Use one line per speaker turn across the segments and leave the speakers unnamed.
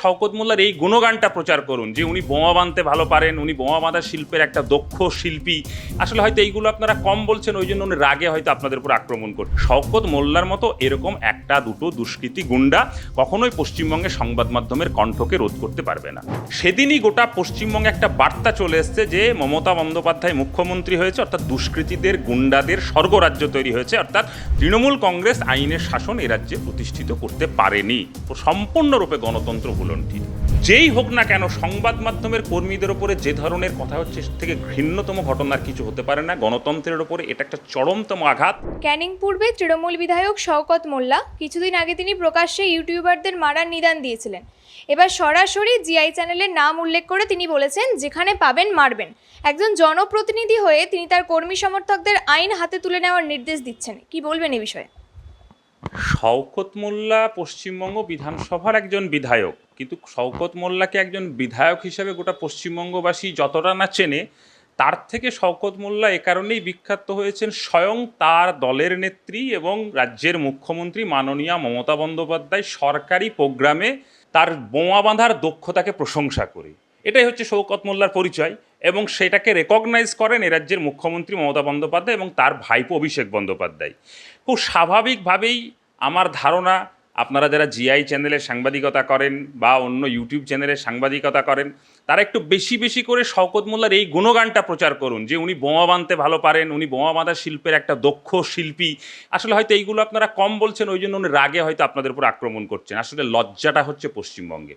শওকত মোল্লার এই গুণগানটা প্রচার করুন, যে উনি বোমা বাঁধতে ভালো পারেন, উনি বোমা বাঁধা শিল্পের একটা দক্ষ শিল্পী। আসলে হয়তো এইগুলো আপনারা কম বলছেন, ওই জন্য উনি রাগে হয়তো আপনাদের উপর আক্রমণ করছেন শওকত মোল্লার মতো এরকম একটা, দুটো দুষ্কৃতী গুন্ডা কখনোই পশ্চিমবঙ্গের সংবাদ মাধ্যমের কণ্ঠকে রোধ করতে পারবে না। সেদিনই গোটা পশ্চিমবঙ্গে একটা বার্তা চলে এসছে যে মমতা বন্দ্যোপাধ্যায় মুখ্যমন্ত্রী হয়েছে, অর্থাৎ দুষ্কৃতীদের, গুন্ডাদের স্বর্গরাজ্য তৈরি হয়েছে, অর্থাৎ তৃণমূল কংগ্রেস আইনের শাসন এ রাজ্যে প্রতিষ্ঠিত করতে পারেনি। সম্পূর্ণরূপে গণতন্ত্র ভুলন্ঠিত যেই হোক না কেন সংবাদ মাধ্যমের কর্মীদের ওপরে যে ধরনের কথা হচ্ছে থেকে ঘৃণ্যতম ঘটনার কিছু হতে পারে না। গণতন্ত্রের ওপরে এটা একটা চরমতম আঘাত।
ক্যানিং পূর্বে তৃণমূল বিধায়ক শওকত মোল্লা কিছুদিন আগে তিনি প্রকাশ্যে ইউটিউবারদের মারার নিদান দিয়েছিলেন। এবার সরাসরি জিআই চ্যানেলের নাম উল্লেখ করে তিনি বলেছেন যেখানে পাবেন মারবেন। একজন জনপ্রতিনিধি হয়ে তিনি তার কর্মী সমর্থকদের আইন হাতে তুলে নেওয়ার নির্দেশ দিচ্ছেন। কি বলবেন এ বিষয়ে?
শওকত মোল্লা পশ্চিমবঙ্গ বিধানসভার একজন বিধায়ক। কিন্তু শওকত মোল্লাকে একজন বিধায়ক হিসেবে গোটা পশ্চিমবঙ্গবাসী যতটা না চেনে, তার থেকে শওকত মোল্লা এ কারণেই বিখ্যাত হয়েছেন স্বয়ং তার দলের নেত্রী এবং রাজ্যের মুখ্যমন্ত্রী মাননীয়া মমতা বন্দ্যোপাধ্যায় সরকারি প্রোগ্রামে তার বোমা বাঁধার দক্ষতাকে প্রশংসা করে। এটাই হচ্ছে শৌকত মোল্লার পরিচয় এবং সেটাকে রেকগনাইজ করেন এ রাজ্যের মুখ্যমন্ত্রী মমতা বন্দ্যোপাধ্যায় এবং তার ভাইপো অভিষেক বন্দ্যোপাধ্যায়। খুব স্বাভাবিকভাবেই আমার ধারণা আপনারা যারা জিআই চ্যানেলে সাংবাদিকতা করেন বা অন্য ইউটিউব চ্যানেলে সাংবাদিকতা করেন তারা একটু বেশি বেশি করে শওকত মোল্লার এই গুণগানটা প্রচার করুন, যে উনি বোমা বাঁধতে ভালো পারেন, উনি বোমা বাঁধার শিল্পের একটা দক্ষ শিল্পী। আসলে হয়তো এইগুলো আপনারা কম বলছেন, ওই জন্য উনি রাগে হয়তো আপনাদের উপর আক্রমণ করছেন। আসলে লজ্জাটা হচ্ছে পশ্চিমবঙ্গে।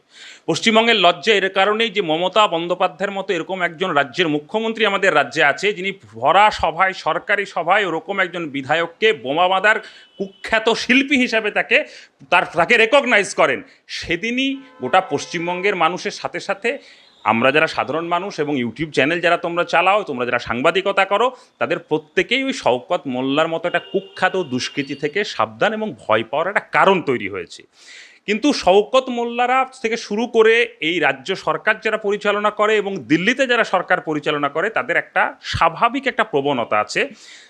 পশ্চিমবঙ্গের লজ্জা এর কারণেই যে মমতা বন্দ্যোপাধ্যায়ের মতো এরকম একজন রাজ্যের মুখ্যমন্ত্রী আমাদের রাজ্যে আছে, যিনি ভরা সভায়, সরকারি সভায় ওরকম একজন বিধায়ককে বোমা বাঁধার কুখ্যাত শিল্পী হিসাবে তাকে, তার, তাকে রেকগনাইজ করেন। সেদিনই গোটা পশ্চিমবঙ্গের মানুষের সাথে সাথে আমরা যারা সাধারণ মানুষ এবং ইউটিউব চ্যানেল যারা তোমরা চালাও, তোমরা যারা সাংবাদিকতা করো, তাদের প্রত্যেকেই ওই শওকত মোল্লার মতো একটা কুখ্যাত দুষ্কৃতি থেকে সাবধান এবং ভয় পাওয়ার একটা কারণ তৈরি হয়েছে। কিন্তু শওকত মোল্লারা থেকে শুরু করে এই রাজ্য সরকার যারা পরিচালনা করে এবং দিল্লিতে যারা সরকার পরিচালনা করে, তাদের একটা স্বাভাবিক একটা প্রবণতা আছে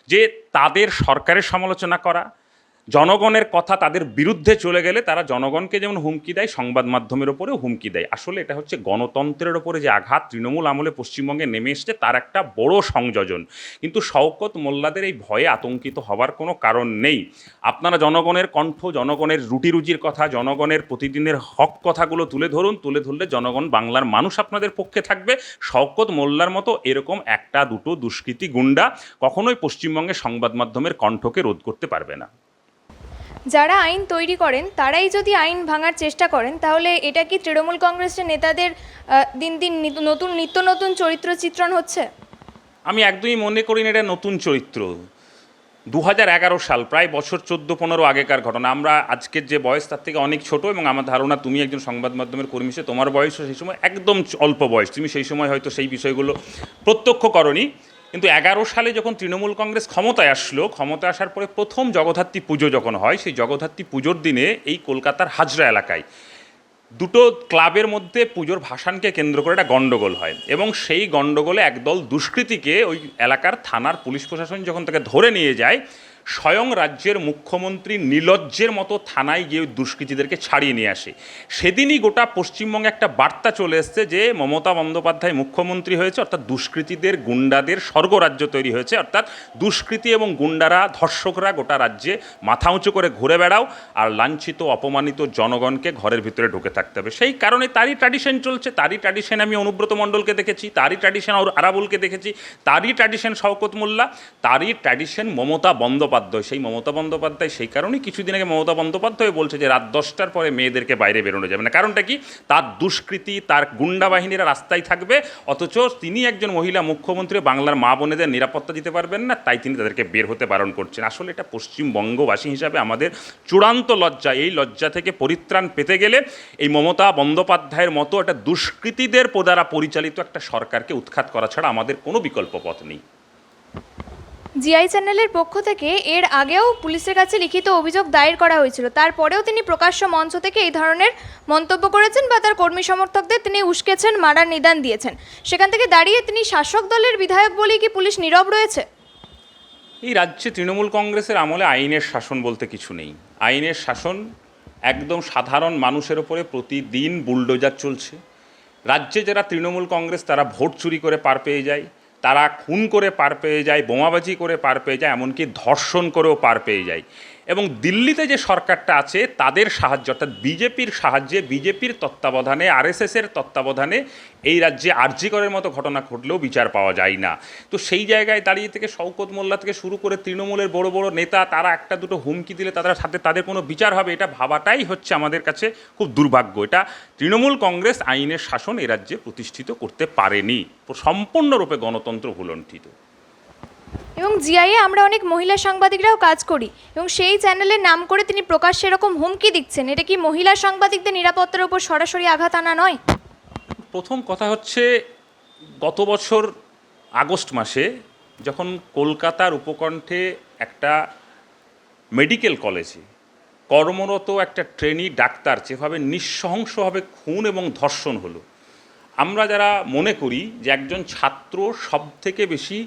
যে তাদের সরকারের সমালোচনা করা জনগণের কথা তাদের বিরুদ্ধে চলে গেলে তারা জনগণকে যেমন হুমকি দেয়, সংবাদ মাধ্যমের ওপরেও হুমকি দেয়। আসলে এটা হচ্ছে গণতন্ত্রের ওপরে যে আঘাত, তৃণমূল আমলে পশ্চিমবঙ্গে নেমে এসছে, তার একটা বড় সংযোজন। কিন্তু শওকত মোল্লাদের এই ভয়ে আতঙ্কিত হওয়ার কোনো কারণ নেই। আপনারা জনগণের কণ্ঠ, জনগণের রুটি রুজির কথা, জনগণের প্রতিদিনের হক কথাগুলো তুলে ধরুন, তুলে ধরলে জনগণ বাংলার মানুষ আপনাদের পক্ষে থাকবে। শওকত মোল্লার মতো এরকম একটা দুটো দুষ্কৃতী গুন্ডা কখনোই পশ্চিমবঙ্গে সংবাদ মাধ্যমের কণ্ঠকে রোধ করতে পারবে না।
যারা আইন তৈরি করেন, তারাই যদি আইন ভাঙার চেষ্টা করেন, তাহলে এটা কি তৃণমূল কংগ্রেসের নেতাদের দিন দিন নতুন, নিত্য নতুন চরিত্র চিত্রণ হচ্ছে?
আমি একদমই মনে করি না এটা নতুন চরিত্র। দু সাল, প্রায় বছর চোদ্দ, পনেরো আগেকার ঘটনা। আমরা আজকের যে বয়স, তার থেকে অনেক ছোট এবং আমার ধারণা তুমি একজন সংবাদ মাধ্যমের কর্মী তোমার বয়সও সেই সময় একদম অল্প বয়স। তুমি সেই সময় হয়তো সেই বিষয়গুলো প্রত্যক্ষ করনি। কিন্তু এগারো সালে যখন তৃণমূল কংগ্রেস ক্ষমতায় আসলো ক্ষমতা আসার পরে প্রথম জগদ্ধাত্রী পুজো যখন হয়, সেই জগদ্ধাত্রী পুজোর দিনে এই কলকাতার হাজরা এলাকায় দুটো ক্লাবের মধ্যে পুজোর ভাষানকে কেন্দ্র করে একটা গণ্ডগোল হয় এবং সেই গণ্ডগোলে একদল দুষ্কৃতীকে ওই এলাকার থানার পুলিশ প্রশাসন যখন তাকে ধরে নিয়ে যায় স্বয়ং রাজ্যের মুখ্যমন্ত্রী নীলজ্জের মতো থানায় গিয়ে দুষ্কৃতীদেরকে ছাড়িয়ে নিয়ে আসে। সেদিনই গোটা পশ্চিমবঙ্গে একটা বার্তা চলে এসছে যে, মমতা বন্দ্যোপাধ্যায় মুখ্যমন্ত্রী হয়েছে, অর্থাৎ দুষ্কৃতীদের গুন্ডাদের স্বর্গরাজ্য তৈরি হয়েছে, অর্থাৎ দুষ্কৃতী এবং গুন্ডারা, ধর্ষকরা গোটা রাজ্যে মাথা উঁচু করে ঘুরে বেড়াও আর লাঞ্ছিত, অপমানিত জনগণকে ঘরের ভিতরে ঢুকে থাকতে হবে। সেই কারণে তারই ট্র্যাডিশন চলছে, তারই ট্র্যাডিশন আমি অনুব্রত মণ্ডলকে দেখেছি, তারই ট্র্যাডিশন আরাবুলকে দেখেছি, তারই ট্র্যাডিশন শওকত মোল্লা, তারই ট্র্যাডিশন মমতা বন্দ্যোপাধ্যায় সেই মমতা বন্দ্যোপাধ্যায় সেই কারণেই কিছুদিন আগে মমতা বন্দ্যোপাধ্যায় বলছে যে রাত দশটার পরে মেয়েদেরকে বাইরে বেরোনো যাবে না। কারণটা কি? তার দুষ্কৃতি, তার গুন্ডা বাহিনীরা রাস্তায় থাকবে, অথচ তিনি একজন মহিলা মুখ্যমন্ত্রী, বাংলার মা বোনেদের নিরাপত্তা দিতে পারবেন না, তাই তিনি তাদেরকে বের হতে বারণ করছেন। আসলে এটা পশ্চিমবঙ্গবাসী হিসাবে আমাদের চূড়ান্ত লজ্জা। এই লজ্জা থেকে পরিত্রাণ পেতে গেলে এই মমতা বন্দ্যোপাধ্যায়ের মতো একটা দুষ্কৃতীদের দ্বারা পরিচালিত একটা সরকারকে উৎখাত করা ছাড়া আমাদের কোনো বিকল্প পথ নেই।
জিআই চ্যানেলের পক্ষ থেকে এর আগেও পুলিশের কাছে লিখিত অভিযোগ দায়ের করা হয়েছিল। তারপরেও তিনি প্রকাশ্য মঞ্চ থেকে এই ধরনের মন্তব্য করেছেন বা তার কর্মী সমর্থকদের তিনি উস্কেছেন, মারার নিদান দিয়েছেন। সেখান থেকে দাঁড়িয়ে তিনি শাসক দলের বিধায়ক বলেই কি পুলিশ নীরব রয়েছে?
এই রাজ্যে তৃণমূল কংগ্রেসের আমলে আইনের শাসন বলতে কিছু নেই। আইনের শাসন একদম সাধারণ মানুষের ওপরে প্রতিদিন বুলডোজার চলছে। রাজ্যে যারা তৃণমূল কংগ্রেস, তারা ভোট চুরি করে পার পেয়ে যায়। তারা খুন করে পার পেয়ে যায়, বোমাবাজি করে পার পেয়ে যায়, এমনকি ধর্ষণ করেও পার পেয়ে যায়। এবং দিল্লিতে যে সরকারটা আছে, তাদের সাহায্য, অর্থাৎ বিজেপির সাহায্যে, বিজেপির তত্ত্বাবধানে, আরএসএসের তত্ত্বাবধানে এই রাজ্যে আর্যিকরের মতো ঘটনা ঘটলেও বিচার পাওয়া যায় না। তো সেই জায়গায় দাঁড়িয়ে থেকে শওকত মোল্লা থেকে শুরু করে তৃণমূলের বড় বড় নেতা, তারা একটা দুটো হুমকি দিলে তাদের সাথে তাদের কোনো বিচার হবে, এটা ভাবাটাই হচ্ছে আমাদের কাছে খুব দুর্ভাগ্য। এটা তৃণমূল কংগ্রেস আইনের শাসন এ রাজ্যে প্রতিষ্ঠিত করতে পারেনি। সম্পূর্ণরূপে গণতন্ত্র ভুলণ্ঠিত
এবং জিআইয়ে আমরা অনেক মহিলা সাংবাদিকরাও কাজ করি এবং সেই চ্যানেলের নাম করে তিনি প্রকাশ্যে এরকম হুমকি দিচ্ছেন। এটা কি মহিলা সাংবাদিকদের নিরাপত্তার উপর সরাসরি আঘাত আনা নয়?
প্রথম কথা হচ্ছে, গত বছর আগস্ট মাসে যখন কলকাতার উপকণ্ঠে একটা মেডিকেল কলেজে কর্মরত একটা ট্রেনি ডাক্তার যেভাবে নিঃসংসভাবে খুন এবং ধর্ষণ হলো, আমরা যারা মনে করি যে একজন ছাত্র সব থেকে বেশি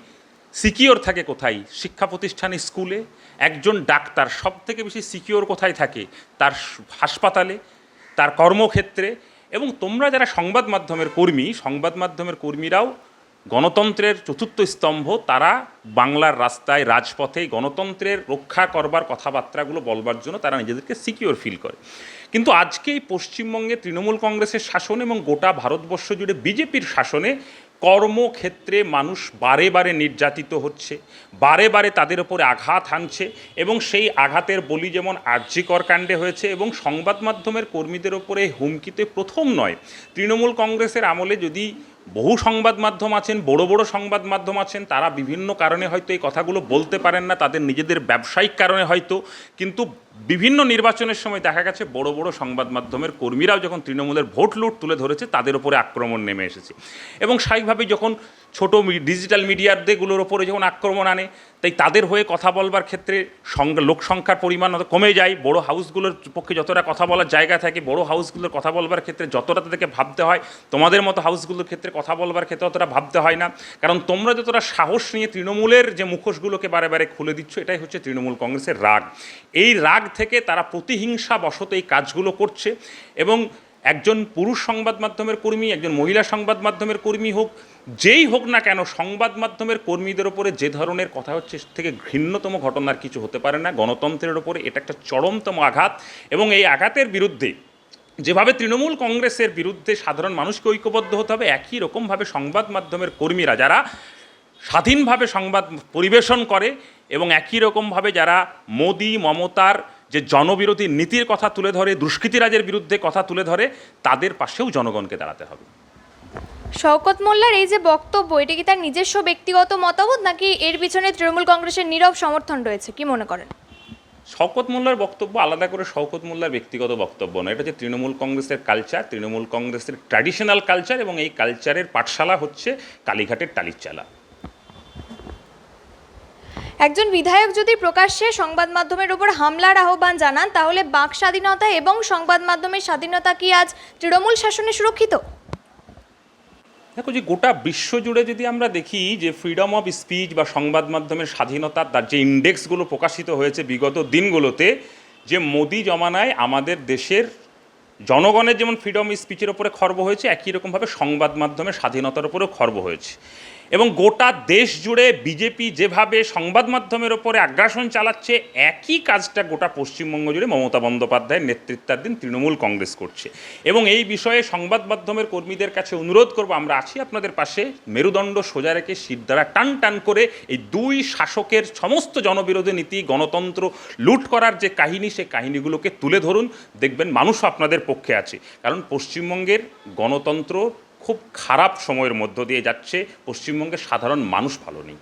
সিকিওর থাকে কোথায়? শিক্ষা প্রতিষ্ঠান, স্কুলে? একজন ডাক্তার সব থেকে বেশি সিকিওর কোথায় থাকে? তার হাসপাতালে? তার কর্মক্ষেত্রে? এবং তোমরা যারা সংবাদ মাধ্যমের কর্মী, সংবাদ মাধ্যমের কর্মীরাও গণতন্ত্রের চতুর্থ স্তম্ভ, তারা বাংলার রাস্তায়, রাজপথে গণতন্ত্রের রক্ষা করবার কথাবার্তাগুলো বলবার জন্য তারা নিজেদেরকে সিকিওর ফিল করে। কিন্তু আজকে এই পশ্চিমবঙ্গে তৃণমূল কংগ্রেসের শাসন এবং গোটা ভারতবর্ষ জুড়ে বিজেপির শাসনে কর্মক্ষেত্রে মানুষ বারে বারে নির্যাতিত হচ্ছে, বারে বারে তাদের ওপরে আঘাত হানছে এবং সেই আঘাতের বলি যেমন আর্যিকর কাণ্ডে হয়েছে এবং সংবাদ মাধ্যমের কর্মীদের ওপরে হুমকিতে প্রথম নয়। তৃণমূল কংগ্রেসের আমলে যদি বহু সংবাদ মাধ্যম আছেন, বড় বড় সংবাদ মাধ্যম আছেন, তারা বিভিন্ন কারণে হয়তো এই কথাগুলো বলতে পারেন না, তাদের নিজেদের ব্যবসায়িক কারণে হয়তো, কিন্তু বিভিন্ন নির্বাচনের সময় দেখা গেছে বড় বড় সংবাদ মাধ্যমের কর্মীরাও যখন তৃণমূলের ভোট লুট তুলে ধরেছে, তাদের ওপরে আক্রমণ নেমে এসেছে। এবং স্বাভাবিকভাবেই যখন ছোট ডিজিটাল মিডিয়ারদেরগুলোর ওপরে যখন আক্রমণ আনে, তাই তাদের হয়ে কথা বলবার ক্ষেত্রে লোক সংখ্যার পরিমাণ কমে যায়। বড় হাউসগুলোর পক্ষে যতটা কথা বলার জায়গা থাকে, বড় হাউসগুলোর কথা বলবার ক্ষেত্রে যতটা তাদেরকে ভাবতে হয়, তোমাদের মতো হাউসগুলোর ক্ষেত্রে কথা বলবার ক্ষেত্রে অতটা ভাবতে হয় না। কারণ তোমরা যতটা সাহস নিয়ে তৃণমূলের যে মুখোশগুলোকে বারে বারে খুলে দিচ্ছ, এটাই হচ্ছে তৃণমূল কংগ্রেসের রাগ। এই রাগ থেকে তারা প্রতিহিংসা বশত এই কাজগুলো করছে এবং একজন পুরুষ সংবাদ মাধ্যমের কর্মী, একজন মহিলা সংবাদ মাধ্যমের কর্মী হোক যেই হোক না কেন সংবাদ মাধ্যমের কর্মীদের ওপরে যে ধরনের কথা হচ্ছে থেকে ঘৃণ্যতম ঘটনার কিছু হতে পারে না। গণতন্ত্রের ওপরে এটা একটা চরমতম আঘাত এবং এই আঘাতের বিরুদ্ধে যেভাবে তৃণমূল কংগ্রেসের বিরুদ্ধে সাধারণ মানুষকে ঐক্যবদ্ধ হতে হবে, একই রকমভাবে সংবাদ মাধ্যমের কর্মীরা যারা স্বাধীনভাবে সংবাদ পরিবেশন করে এবং একই রকমভাবে যারা মোদি, মমতার যে জনবিরোধী নীতির কথা তুলে ধরে, দুষ্কৃতিরাজের বিরুদ্ধে কথা তুলে ধরে, তাদের পাশেও জনগণকে দাঁড়াতে হবে।
শওকত মোল্লার এই যে বক্তব্য এটা কি তার নিজস্ব ব্যক্তিগত মতামত নাকি এর পিছনে তৃণমূল কংগ্রেসের নীরব সমর্থন রয়েছে? কি মনে করেন?
শওকত মোল্লার বক্তব্য আলাদা করে শওকত মোল্লার ব্যক্তিগত বক্তব্য নয়। এটা হচ্ছে তৃণমূল কংগ্রেসের কালচার তৃণমূল কংগ্রেসের ট্র্যাডিশনাল কালচার এবং এই কালচারের পাঠশালা হচ্ছে কালীঘাটের টালির চালা
একজন বিধায়ক যদি প্রকাশ্যে সংবাদ মাধ্যমের উপর হামলার আহ্বান জানান তাহলে বাক স্বাধীনতা এবং সংবাদ মাধ্যমের স্বাধীনতা কি আজ তৃণমূল শাসনে সুরক্ষিত?
দেখো যে গোটা বিশ্ব জুড়ে যদি আমরা দেখি যে ফ্রিডম অফ স্পিচ বা সংবাদ মাধ্যমের স্বাধীনতার তার যে ইন্ডেক্সগুলো প্রকাশিত হয়েছে বিগত দিনগুলোতে, যে মোদি জমানায় আমাদের দেশের জনগণের যেমন ফ্রিডম স্পিচের ওপরে খর্ব হয়েছে, একই রকমভাবে সংবাদ মাধ্যমের স্বাধীনতার উপরেও খর্ব হয়েছে। এবং গোটা দেশ জুড়ে বিজেপি যেভাবে সংবাদ মাধ্যমের ওপরে আগ্রাসন চালাচ্ছে, একই কাজটা গোটা পশ্চিমবঙ্গ জুড়ে মমতা বন্দ্যোপাধ্যায়ের নেতৃত্বাধীন তৃণমূল কংগ্রেস করছে। এবং এই বিষয়ে সংবাদ মাধ্যমের কর্মীদের কাছে অনুরোধ করব, আমরা আছি আপনাদের পাশে। মেরুদণ্ড সোজা রেখে শির দ্বারা টান টান করে এই দুই শাসকের সমস্ত জনবিরোধী নীতি, গণতন্ত্র লুট করার যে কাহিনী, সেই কাহিনীগুলোকে তুলে ধরুন। দেখবেন মানুষও আপনাদের পক্ষে আছে। কারণ পশ্চিমবঙ্গের গণতন্ত্র খুব খারাপ সময়ের মধ্য দিয়ে যাচ্ছে পশ্চিমবঙ্গের সাধারণ মানুষ ভালো নেই।